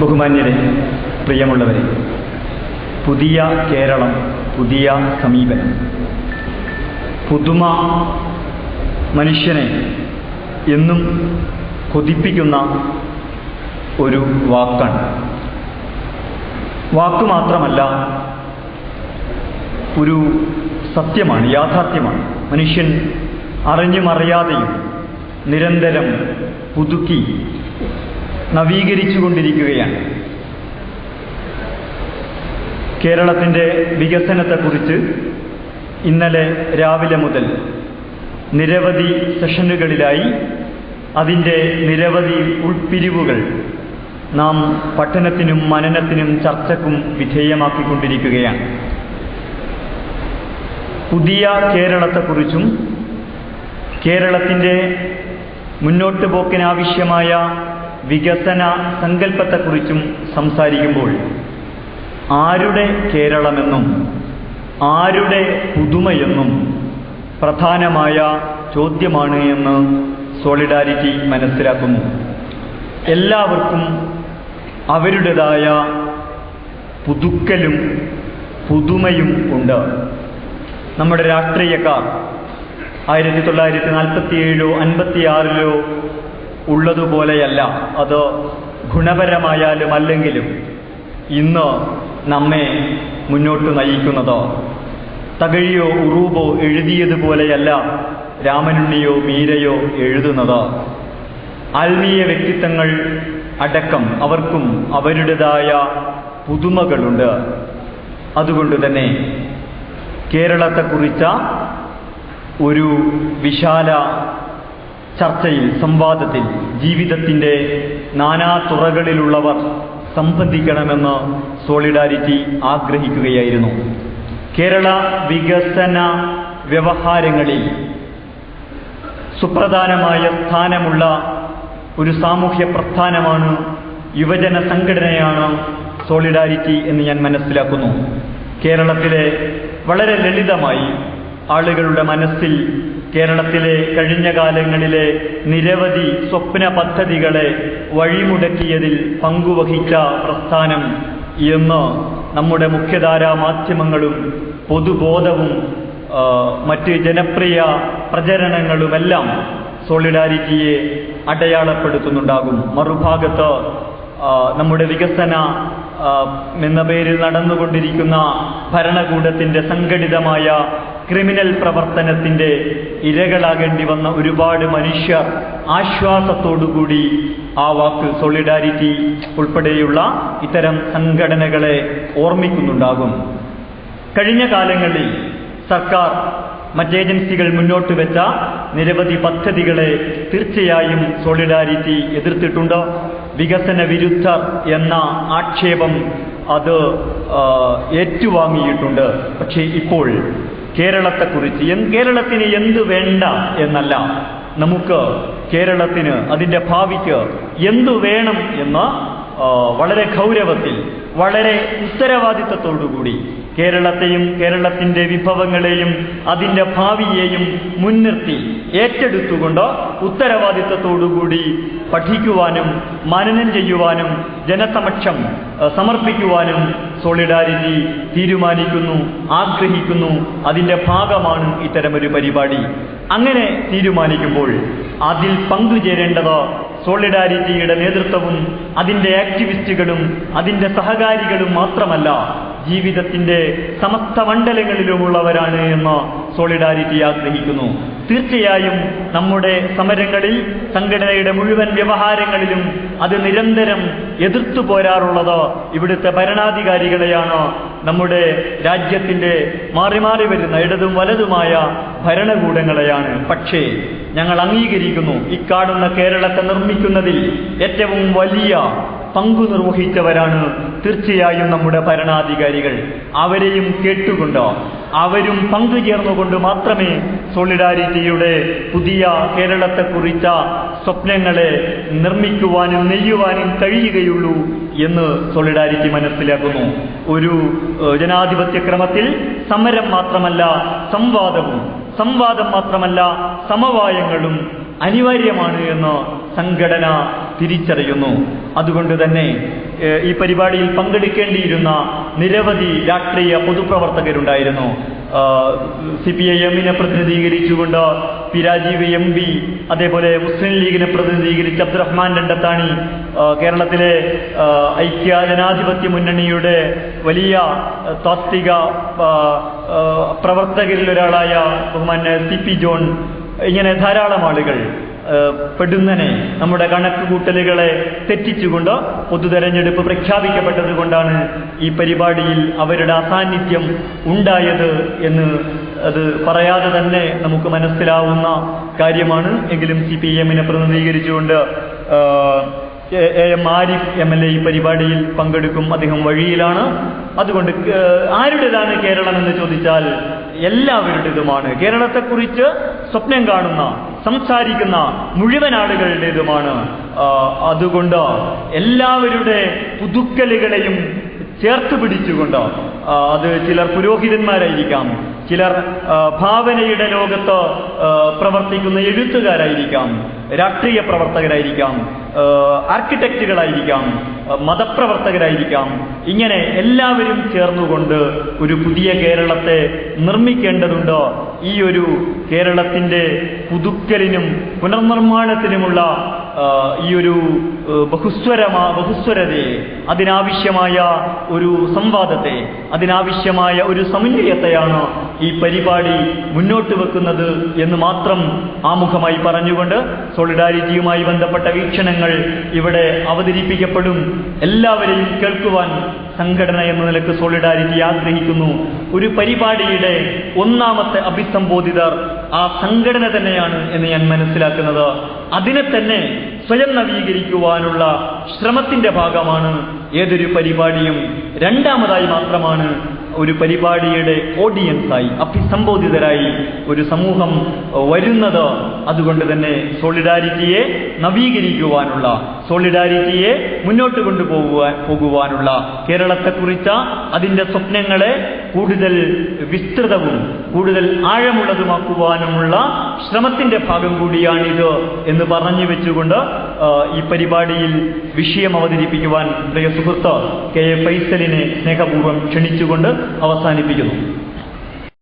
ബഹുമാന്യരെ പ്രിയമുള്ളവരെ പുതിയ കേരളം പുതിയ സമീപനം. പുതുമ മനുഷ്യനെ എന്നും കൊതിപ്പിക്കുന്ന ഒരു വാക്കാണ്. വാക്ക് മാത്രമല്ല ഒരു സത്യമാണ് യാഥാർത്ഥ്യമാണ്. മനുഷ്യൻ അറിഞ്ഞുമറിയാതെയും നിരന്തരം പുതുക്കി നവീകരിച്ചുകൊണ്ടിരിക്കുകയാണ്. കേരളത്തിന്റെ വികസനത്തെക്കുറിച്ച് ഇന്നലെ രാവിലെ മുതൽ നിരവധി സെഷനുകളിലായി അതിന്റെ നിരവധി ഉൾപ്പിരിവുകൾ നാം പഠനത്തിനും മനനത്തിനും ചർച്ചക്കും വിധേയമാക്കിക്കൊണ്ടിരിക്കുകയാണ്. പുതിയ കേരളത്തെക്കുറിച്ചും കേരളത്തിന്റെ മുന്നോട്ട് പോക്കിനാവശ്യമായ വികസന സങ്കല്പത്തെക്കുറിച്ചും സംസാരിക്കുമ്പോൾ ആരുടെ കേരളമെന്നും ആരുടെ പുതുമയെന്നും പ്രധാനമായ ചോദ്യമാണ് എന്ന് സോളിഡാരിറ്റി മനസ്സിലാക്കുന്നു. എല്ലാവർക്കും അവരുടേതായ പുതുക്കലും പുതുമയും ഉണ്ട്. നമ്മുടെ രാഷ്ട്രീയക്കാർ ആയിരത്തി തൊള്ളായിരത്തി നാൽപ്പത്തിയേഴിലോ അൻപത്തിയാറിലോ ഉള്ളതുപോലെയല്ല. അത് ഗുണപരമായാലും അല്ലെങ്കിലും ഇന്ന് നമ്മെ മുന്നോട്ട് നയിക്കുന്നത്? തകഴിയോ ഉറൂബോ എഴുതിയതുപോലെയല്ല രാമനുണ്ണിയോ മീരയോ എഴുതുന്നത്? ആത്മീയ വ്യക്തിത്വങ്ങൾ അടക്കം അവർക്കും അവരുടേതായ പുതുമകളുണ്ട്. അതുകൊണ്ട് തന്നെ കേരളത്തെക്കുറിച്ച ഒരു വിശാല ചർച്ചയിൽ സംവാദത്തിൽ ജീവിതത്തിന്റെ നാനാ തുറകളിലുള്ളവർ സംബന്ധിക്കണമെന്ന് സോളിഡാരിറ്റി ആഗ്രഹിക്കുകയായിരുന്നു. കേരള വികസന വ്യവഹാരങ്ങളിൽ സുപ്രധാനമായ സ്ഥാനമുള്ള ഒരു സാമൂഹ്യ പ്രസ്ഥാനമാണ് യുവജന സംഘടനയാണ് സോളിഡാരിറ്റി എന്ന് ഞാൻ മനസ്സിലാക്കുന്നു. കേരളത്തിലെ വളരെ ലളിതമായി ആളുകളുടെ മനസ്സിൽ കേരളത്തിലെ കഴിഞ്ഞ കാലങ്ങളിലെ നിരവധി സ്വപ്ന പദ്ധതികളെ വഴിമുടക്കിയതിൽ പങ്കുവഹിച്ച പ്രസ്ഥാനം എന്ന് നമ്മുടെ മുഖ്യധാരാ മാധ്യമങ്ങളും പൊതുബോധവും മറ്റ് ജനപ്രിയ പ്രചരണങ്ങളുമെല്ലാം സോളിഡാരിറ്റിയെ അടയാളപ്പെടുത്തുന്നുണ്ടാകും. മറുഭാഗത്ത് നമ്മുടെ വികസന എന്ന പേരിൽ നടന്നുകൊണ്ടിരിക്കുന്ന ഭരണകൂടത്തിന്റെ സംഘടിതമായ ക്രിമിനൽ പ്രവർത്തനത്തിന്റെ ഇരകളാകേണ്ടി വന്ന ഒരുപാട് മനുഷ്യർ ആശ്വാസത്തോടുകൂടി ആ വാക്ക് സോളിഡാരിറ്റി ഉൾപ്പെടെയുള്ള ഇത്തരം സംഘടനകളെ ഓർമ്മിക്കുന്നുണ്ടാകും. കഴിഞ്ഞ കാലങ്ങളിൽ സർക്കാർ മറ്റേജൻസികൾ മുന്നോട്ട് വെച്ച നിരവധി പദ്ധതികളെ തീർച്ചയായും സോളിഡാരിറ്റി എതിർത്തിട്ടുണ്ട്. വികസന വിരുദ്ധ എന്ന ആക്ഷേപം അത് ഏറ്റുവാങ്ങിയിട്ടുണ്ട്. പക്ഷേ ഇപ്പോൾ കേരളത്തെക്കുറിച്ച് കേരളത്തിന് എന്ത് വേണ്ട എന്നല്ല. നമുക്ക് കേരളത്തിന് അതിന്റെ ഭാവിക്ക് എന്തു വേണം എന്ന് വളരെ ഗൗരവത്തിൽ വളരെ ഉത്തരവാദിത്തത്തോടുകൂടി കേരളത്തെയും കേരളത്തിന്റെ വിഭവങ്ങളെയും അതിന്റെ ഭാവിയെയും മുൻനിർത്തി ഏറ്റെടുത്തുകൊണ്ട് ഉത്തരവാദിത്തത്തോടുകൂടി പഠിക്കുവാനും മനനം ചെയ്യുവാനും ജനസമക്ഷം സമർപ്പിക്കുവാനും സോളിഡാരിറ്റി തീരുമാനിക്കുന്നു ആഗ്രഹിക്കുന്നു അതിന്റെ ഭാഗമാണ് ഇത്തരമൊരു പരിപാടി. അങ്ങനെ തീരുമാനിക്കുമ്പോൾ അതിൽ പങ്കുചേരേണ്ടത് സോളിഡാരിറ്റിയുടെ നേതൃത്വവും അതിന്റെ ആക്ടിവിസ്റ്റുകളും അതിന്റെ സഹകാരികളും മാത്രമല്ല ജീവിതത്തിന്റെ സമസ്ത മണ്ഡലങ്ങളിലുമുള്ളവരാണ് എന്ന് സോളിഡാരിറ്റി ആഗ്രഹിക്കുന്നു. തീർച്ചയായും നമ്മുടെ സമരങ്ങളിൽ സംഘടനയുടെ മുഴുവൻ വ്യവഹാരങ്ങളിലും അത് നിരന്തരം എതിർത്തു പോരാറുള്ളത് ഇവിടുത്തെ ഭരണാധികാരികളെയാണ്. നമ്മുടെ രാജ്യത്തിന്റെ മാറി മാറി വരുന്ന ഇടതും വലതുമായ ഭരണകൂടങ്ങളെയാണ്. പക്ഷേ ഞങ്ങൾ അംഗീകരിക്കുന്നു. ഇക്കാണുന്ന കേരളത്തെ നിർമ്മിക്കുന്നതിൽ ഏറ്റവും വലിയ പങ്കു നിർവഹിച്ചവരാണ് തീർച്ചയായും നമ്മുടെ ഭരണാധികാരികൾ. അവരെയും കേട്ടുകൊണ്ട്? അവരും പങ്കുചേർന്നുകൊണ്ട് മാത്രമേ സോളിഡാരിറ്റിയുടെ പുതിയ കേരളത്തെക്കുറിച്ച സ്വപ്നങ്ങളെ നിർമ്മിക്കുവാനും നെയ്യുവാനും കഴിയുകയുള്ളൂ എന്ന് സോളിഡാരിറ്റി മനസ്സിലാക്കുന്നു. ഒരു ജനാധിപത്യ ക്രമത്തിൽ സമരം മാത്രമല്ല സംവാദവും സംവാദം മാത്രമല്ല സമവായങ്ങളും അനിവാര്യമാണ് എന്ന് സംഘടന തിരിച്ചറിയുന്നു. അതുകൊണ്ട് തന്നെ ഈ പരിപാടിയിൽ പങ്കെടുക്കേണ്ടിയിരുന്ന നിരവധി രാഷ്ട്രീയ പൊതുപ്രവർത്തകരുണ്ടായിരുന്നു. സി പി ഐ എമ്മിനെ പ്രതിനിധീകരിച്ചുകൊണ്ട് പി രാജീവ് എം പി അതേപോലെ മുസ്ലിം ലീഗിനെ പ്രതിനിധീകരിച്ച് അബ്ദുറഹ്മാൻ രണ്ടത്താണി കേരളത്തിലെ ഐക്യ ജനാധിപത്യ മുന്നണിയുടെ വലിയ താത്വിക പ്രവർത്തകരിൽ ഒരാളായ ബഹുമാൻ സി പി ജോൺ ഇങ്ങനെ ധാരാളം ആളുകൾ പെടുന്നനെ നമ്മുടെ കണക്ക് കൂട്ടലുകളെ തെറ്റിച്ചുകൊണ്ട് പൊതു തെരഞ്ഞെടുപ്പ് പ്രഖ്യാപിക്കപ്പെട്ടത് കൊണ്ടാണ് ഈ പരിപാടിയിൽ അവരുടെ അസാന്നിധ്യം ഉണ്ടായത് എന്ന് അത് പറയാതെ തന്നെ നമുക്ക് മനസ്സിലാവുന്ന കാര്യമാണ്. എങ്കിലും സി പി എമ്മിനെ പ്രതിനിധീകരിച്ചുകൊണ്ട് A Arif M L A ഈ പരിപാടിയിൽ പങ്കെടുക്കും അദ്ദേഹം വഴിയിലാണ്. അതുകൊണ്ട് ആരുടേതാണ് കേരളം എന്ന് ചോദിച്ചാൽ എല്ലാവരുടേതുമാണ്. കേരളത്തെക്കുറിച്ച് സ്വപ്നം കാണുന്ന സംസാരിക്കുന്ന മുഴുവൻ ആളുകളുടേതുമാണ് അതുകൊണ്ട് എല്ലാവരുടെ പുതുക്കലുകളെയും ചേർത്ത് പിടിച്ചുകൊണ്ട് അത് ചിലർ പുരോഹിതന്മാരായിരിക്കാം ചിലർ ഭാവനയുടെ ലോകത്ത് പ്രവർത്തിക്കുന്ന എഴുത്തുകാരായിരിക്കാം രാഷ്ട്രീയ പ്രവർത്തകരായിരിക്കാം ആർക്കിടെക്റ്റുകളായിരിക്കാം മതപ്രവർത്തകരായിരിക്കാം. ഇങ്ങനെ എല്ലാവരും ചേർന്നുകൊണ്ട് ഒരു പുതിയ കേരളത്തെ നിർമ്മിക്കേണ്ടതുണ്ട്. ഈ ഒരു കേരളത്തിന്റെ പുതുക്കലിനും പുനർനിർമ്മാണത്തിനുമുള്ള ഈ ഒരു ബഹുസ്വരമാ ബഹുസ്വരതയെ അതിനാവശ്യമായ ഒരു സംവാദത്തെ അതിനാവശ്യമായ ഒരു സമന്വയത്തെയാണ് ഈ പരിപാടി മുന്നോട്ട് വെക്കുന്നത് എന്ന് മാത്രം ആമുഖമായി പറഞ്ഞുകൊണ്ട് സോളിഡാരിറ്റിയുമായി ബന്ധപ്പെട്ട വീക്ഷണങ്ങൾ ഇവിടെ അവതരിപ്പിക്കപ്പെടും. എല്ലാവരെയും കേൾക്കുവാൻ സംഘടന എന്ന നിലയ്ക്ക് സോളിഡാരിറ്റി ആഗ്രഹിക്കുന്നു. ഒരു പരിപാടിയുടെ ഒന്നാമത്തെ അഭിസംബോധിതർ ആ സംഘടന തന്നെയാണ് എന്ന് ഞാൻ മനസ്സിലാക്കുന്നത്. അതിനെ തന്നെ സ്വയം നവീകരിക്കുവാനുള്ള ശ്രമത്തിന്റെ ഭാഗമാണ് ഏതൊരു പരിപാടിയും. രണ്ടാമതായി മാത്രമാണ് ഒരു പരിപാടിയുടെ ഓഡിയൻസായി അഭിസംബോധിതരായി ഒരു സമൂഹം വരുന്നത് അതുകൊണ്ട് തന്നെ സോളിഡാരിറ്റിയെ നവീകരിക്കുവാനുള്ള സോളിഡാരിറ്റിയെ മുന്നോട്ട് കൊണ്ടുപോകുവാൻ പോകുവാനുള്ള കേരളത്തെക്കുറിച്ച അതിന്റെ സ്വപ്നങ്ങളെ കൂടുതൽ വിസ്തൃതവും കൂടുതൽ ആഴമുള്ളതുമാക്കുവാനുമുള്ള ശ്രമത്തിന്റെ ഭാഗം കൂടിയാണിത് എന്ന് പറഞ്ഞു വെച്ചുകൊണ്ട് ഈ പരിപാടിയിൽ വിഷയം അവതരിപ്പിക്കുവാൻ പ്രിയ സുഹൃത്ത് കെ എ ഫൈസലിനെ സ്നേഹപൂർവം ക്ഷണിച്ചുകൊണ്ട് അവസാനിപ്പിക്കുന്നു.